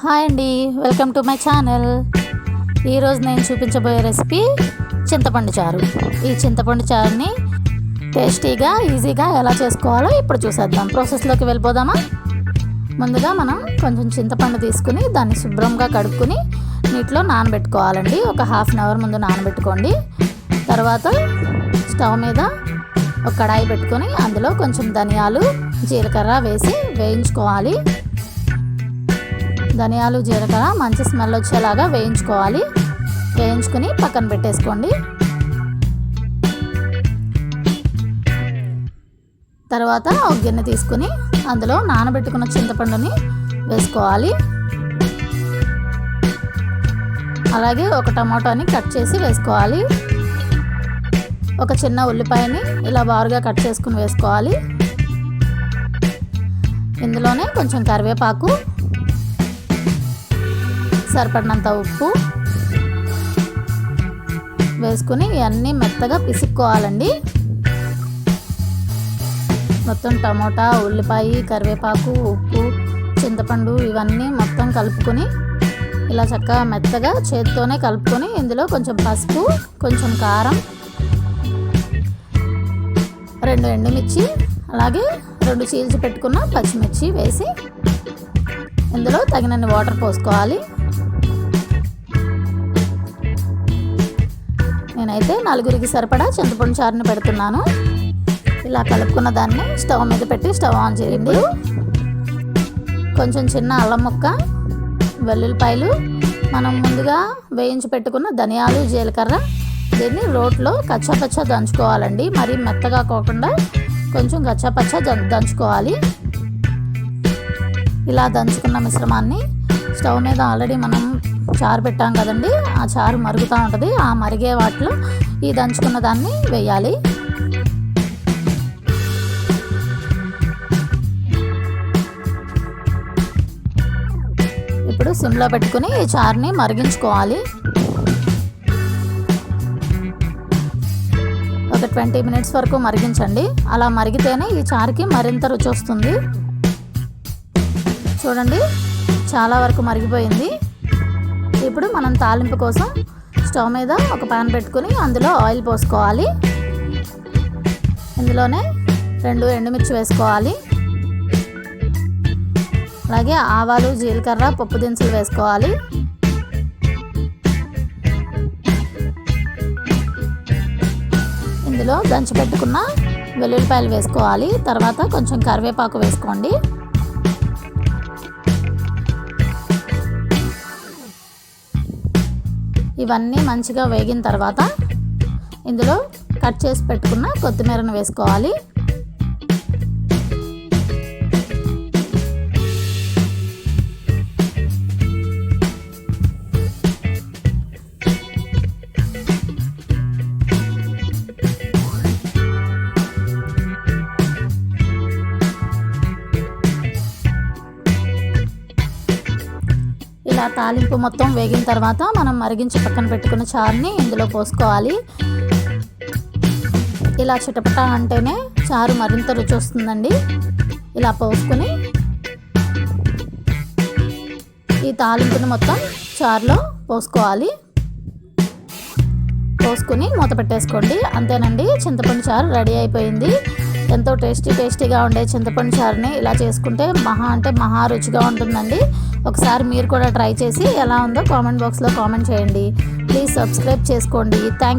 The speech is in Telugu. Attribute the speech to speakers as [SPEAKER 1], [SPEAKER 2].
[SPEAKER 1] హాయ్ అండి వెల్కమ్ టు మై ఛానల్. ఈరోజు నేను చూపించబోయే రెసిపీ చింతపండు చారు. ఈ చింతపండు చారుని టేస్టీగా ఈజీగా ఎలా చేసుకోవాలో ఇప్పుడు చూసేద్దాం. ప్రాసెస్లోకి వెళ్ళిపోదామా? ముందుగా మనం కొంచెం చింతపండు తీసుకుని దాన్ని శుభ్రంగా కడుక్కుని నీటిలో నానబెట్టుకోవాలండి. ఒక హాఫ్ అన్ అవర్ ముందు నానబెట్టుకోండి. తర్వాత స్టవ్ మీద ఒక కడాయి పెట్టుకొని అందులో కొంచెం ధనియాలు జీలకర్ర వేసి వేయించుకోవాలి. ధనియాలు జీలకర్ర మంచి స్మెల్ వచ్చేలాగా వేయించుకోవాలి. వేయించుకుని పక్కన పెట్టేసుకోండి. తర్వాత ఒక గిన్నె తీసుకుని అందులో నానబెట్టుకున్న చింతపండుని వేసుకోవాలి. అలాగే ఒక టమాటోని కట్ చేసి వేసుకోవాలి. ఒక చిన్న ఉల్లిపాయని ఇలా బారుగా కట్ చేసుకుని వేసుకోవాలి. ఇందులోనే కొంచెం కరివేపాకు సరిపడినంత ఉప్పు వేసుకుని ఇవన్నీ మెత్తగా పిసుక్కోవాలండి. మొత్తం టమోటా ఉల్లిపాయ కరివేపాకు ఉప్పు చింతపండు ఇవన్నీ మొత్తం కలుపుకొని ఇలా చక్కగా మెత్తగా చేతితోనే కలుపుకొని ఇందులో కొంచెం పసుపు కొంచెం కారం రెండు ఎండుమిర్చి అలాగే రెండు చీల్చి పెట్టుకున్న పచ్చిమిర్చి వేసి ఇందులో తగినన్ని వాటర్ పోసుకోవాలి. నేనైతే నలుగురికి సరిపడా చింతపండు చారుని పెడుతున్నాను. ఇలా కలుపుకున్న దాన్ని స్టవ్ మీద పెట్టి స్టవ్ ఆన్ చేయండి. కొంచెం చిన్న అల్లం ముక్క వెల్లుల్లిపాయలు మనం ముందుగా వేయించి పెట్టుకున్న ధనియాలు జీలకర్ర దీన్ని రోట్లో కచ్చాపచ్చా దంచుకోవాలండి. మరి మెత్తగా కాకుండా కొంచెం కచ్చాపచ్చా దంచుకోవాలి. ఇలా దంచుకున్న మిశ్రమాన్ని స్టవ్ మీద ఆల్రెడీ మనం చారు పెట్టాం కదండి. ఆ చారు మరుగుతూ ఉంటుంది. ఆ మరిగే వాటిలో ఈ దంచుకున్న దాన్ని వేయాలి. ఇప్పుడు సిమ్లో పెట్టుకుని ఈ చారుని మరిగించుకోవాలి. ఒక ట్వంటీ మినిట్స్ వరకు మరిగించండి. అలా మరిగితేనే ఈ చారుకి మరింత రుచి వస్తుంది. చూడండి చాలా వరకు మరిగిపోయింది. ఇప్పుడు మనం తాలింపు కోసం స్టవ్ మీద ఒక పాన్ పెట్టుకుని అందులో ఆయిల్ పోసుకోవాలి. ఇందులోనే రెండు ఎండుమిర్చి వేసుకోవాలి. అలాగే ఆవాలు జీలకర్ర పప్పు దినుసులు వేసుకోవాలి. ఇందులో దంచి పెట్టుకున్న వెల్లుల్లిపాయలు వేసుకోవాలి. తర్వాత కొంచెం కరివేపాకు వేసుకోండి. ఇవన్నీ మంచిగా వేగిన తర్వాత ఇందులో కట్ చేసి పెట్టుకున్న కొత్తిమీరను వేసుకోవాలి. ఇలా తాలింపు మొత్తం వేగిన తర్వాత మనం మరిగించి పక్కన పెట్టుకున్న చారుని ఇందులో పోసుకోవాలి. ఇలా చిటపట అంటేనే చారు మరింత రుచి వస్తుందండి. ఇలా పోసుకొని ఈ తాలింపుని మొత్తం చారులో పోసుకోవాలి. పోసుకొని మూత పెట్టేసుకోండి. అంతేనండి చింతపండు చారు రెడీ అయిపోయింది. ఎంతో టేస్టీ టేస్టీగా ఉండే చింతపండు చారుని ఇలా చేసుకుంటే మహా అంటే మహా రుచిగా ఉంటుందండి. ఒకసారి మీరు కూడా ట్రై చేసి ఎలా ఉందో కామెంట్ బాక్స్లో కామెంట్ చేయండి. ప్లీజ్ సబ్స్క్రైబ్ చేసుకోండి. థ్యాంక్